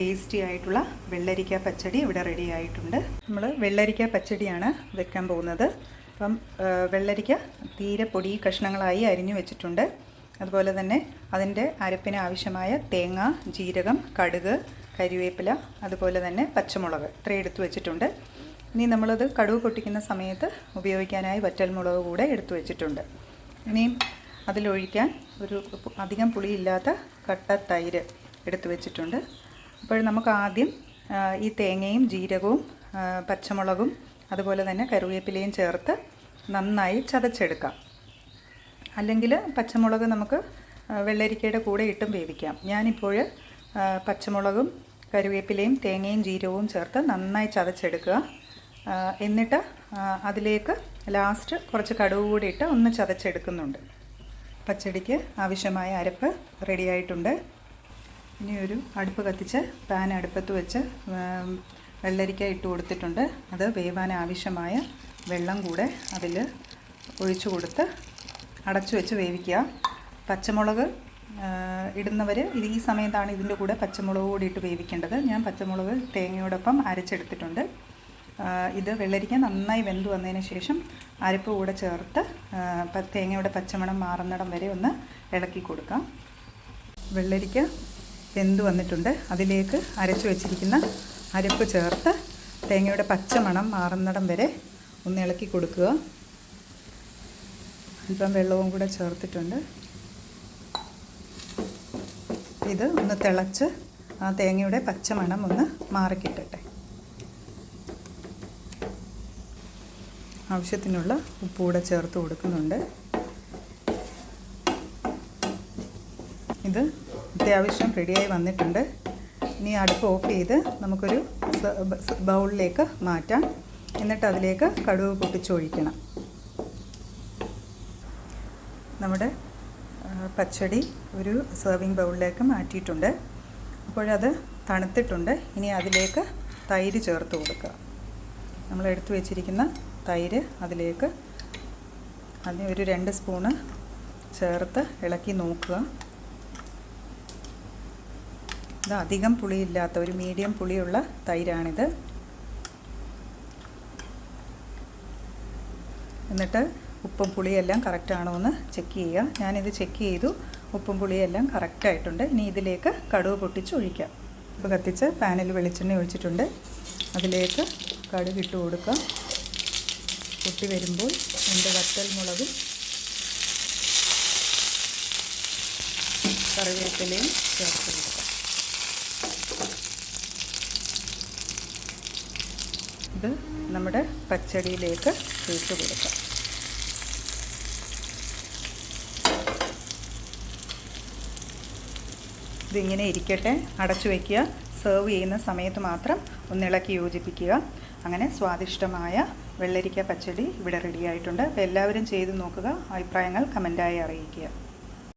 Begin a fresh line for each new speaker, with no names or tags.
Tasty ആയിട്ടുള്ള വെള്ളരിക്ക പച്ചടി ഇവിടെ റെഡി ആയിട്ടുണ്ട്. നമ്മൾ വെള്ളരിക്ക പച്ചടിയാണ് വെക്കാൻ പോകുന്നത്. അപ്പം വെള്ളരിക്ക തീരെ പൊടി കഷ്ണങ്ങളായി അരിഞ്ഞു വെച്ചിട്ടുണ്ട്. അതുപോലെ തന്നെ അതിന്റെ അരപ്പിന് ആവശ്യമായ തേങ്ങ ജീരകം കടുക് കരിവേപ്പില അതുപോലെ തന്നെ പച്ചമുളക് ഇത്രയും എടുത്തു വെച്ചിട്ടുണ്ട്. ഇനി നമ്മളത് കടുവ് പൊട്ടിക്കുന്ന സമയത്ത് ഉപയോഗിക്കാനായി വറ്റൽമുളക് കൂടെ എടുത്തു വെച്ചിട്ടുണ്ട്. ഇനിയും അതിലൊഴിക്കാൻ ഒരു അധികം പുളിയില്ലാത്ത കട്ട തൈര് എടുത്തു വെച്ചിട്ടുണ്ട്. അപ്പോൾ നമുക്ക് ആദ്യം ഈ തേങ്ങയും ജീരകവും പച്ചമുളകും അതുപോലെ തന്നെ കറിവേപ്പിലയും ചേർത്ത് നന്നായി ചതച്ചെടുക്കാം. അല്ലെങ്കിൽ പച്ചമുളക് നമുക്ക് വെള്ളരിക്കയുടെ കൂടെ ഇട്ടും വേവിക്കാം. ഞാനിപ്പോൾ പച്ചമുളകും കറിവേപ്പിലയും തേങ്ങയും ജീരകവും ചേർത്ത് നന്നായി ചതച്ചെടുക്കുക. എന്നിട്ട് അതിലേക്ക് ലാസ്റ്റ് കുറച്ച് കടുവ് കൂടി ഇട്ട് ഒന്ന് ചതച്ചെടുക്കുന്നുണ്ട്. പച്ചടിക്ക് ആവശ്യമായ അരപ്പ് റെഡിയായിട്ടുണ്ട്. ഇനി ഒരു അടുപ്പ് കത്തിച്ച് പാൻ അടുപ്പത്ത് വെച്ച് വെള്ളരിക്ക ഇട്ട് കൊടുത്തിട്ടുണ്ട്. അത് വേവാൻ ആവശ്യമായ വെള്ളം കൂടെ അതിൽ ഒഴിച്ചു കൊടുത്ത് അടച്ചു വെച്ച് വേവിക്കുക. പച്ചമുളക് ഇടുന്നവർ ഇത് ഈ സമയത്താണ് ഇതിന്റെ കൂടെ പച്ചമുളക് കൂടി ഇട്ട് വേവിക്കേണ്ടത്. ഞാൻ പച്ചമുളക് തേങ്ങയോടൊപ്പം അരച്ചെടുത്തിട്ടുണ്ട്. ഇത് വെള്ളരിക്ക നന്നായി വെന്ത് വന്നതിന് ശേഷം അരപ്പ് കൂടെ ചേർത്ത് തേങ്ങയുടെ പച്ചമണം മാറുന്നിടം വരെ ഒന്ന് ഇളക്കി കൊടുക്കാം. വെള്ളരിക്ക വെന്ത് വന്നിട്ടുണ്ട്. അതിലേക്ക് അരച്ചു വെച്ചിരിക്കുന്ന അരപ്പ് ചേർത്ത് തേങ്ങയുടെ പച്ചമണം മാറുന്നിടം വരെ ഒന്ന് ഇളക്കി കൊടുക്കുക. അല്പം വെള്ളവും കൂടെ ചേർത്തിട്ടുണ്ട്. ഇത് ഒന്ന് തിളച്ച് ആ തേങ്ങയുടെ പച്ചമണം ഒന്ന് മാറിക്കിട്ടട്ടെ. ആവശ്യത്തിനുള്ള ഉപ്പ് കൂടെ ചേർത്ത് കൊടുക്കുന്നുണ്ട്. ഇത് അത്യാവശ്യം റെഡിയായി വന്നിട്ടുണ്ട്. ഇനി അടുപ്പ് ഓഫ് ചെയ്ത് നമുക്കൊരു ബൗളിലേക്ക് മാറ്റാം. എന്നിട്ട് അതിലേക്ക് കടുവ് പൊട്ടിച്ചൊഴിക്കണം. നമ്മുടെ പച്ചടി ഒരു സെർവിങ് ബൗളിലേക്ക് മാറ്റിയിട്ടുണ്ട്. അപ്പോഴത് തണുത്തിട്ടുണ്ട്. ഇനി അതിലേക്ക് തൈര് ചേർത്ത് കൊടുക്കുക. നമ്മൾ എടുത്തു വെച്ചിരിക്കുന്ന തൈര് അതിലേക്ക് അതിന് ഒരു രണ്ട് സ്പൂണ് ചേർത്ത് ഇളക്കി നോക്കുക. ഇത് അധികം പുളിയില്ലാത്ത ഒരു മീഡിയം പുളിയുള്ള തൈരാണിത്. എന്നിട്ട് ഉപ്പും പുളിയെല്ലാം കറക്റ്റാണോ എന്ന് ചെക്ക് ചെയ്യുക. ഞാനിത് ചെക്ക് ചെയ്തു. ഉപ്പും പുളിയെല്ലാം കറക്റ്റായിട്ടുണ്ട് ഇനി ഇതിലേക്ക് കടുവ് പൊട്ടിച്ച് ഒഴിക്കാം. ഇപ്പോൾ കത്തിച്ച് പാനിൽ വെളിച്ചെണ്ണ ഒഴിച്ചിട്ടുണ്ട്. അതിലേക്ക് കടുക് ഇട്ട് കൊടുക്കാം. പൊട്ടി വരുമ്പോൾ രണ്ട് വറ്റൽ മുളകും കറിവേപ്പിലയും ചേർത്ത് കൊടുക്കുക ഇത് നമ്മുടെ പച്ചടിയിലേക്ക് ഇട്ട് കൊടുക്കാം. ഇതിങ്ങനെ ഇരിക്കട്ടെ. അടച്ചു വയ്ക്കുക സെർവ് ചെയ്യുന്ന സമയത്ത് മാത്രം ഒന്നിളക്കി യോജിപ്പിക്കുക. അങ്ങനെ സ്വാദിഷ്ടമായ വെള്ളരിക്ക പച്ചടി ഇവിടെ റെഡിയായിട്ടുണ്ട് അപ്പോൾ എല്ലാവരും ചെയ്ത് നോക്കുക. അഭിപ്രായങ്ങൾ കമന്റായി അറിയിക്കുക.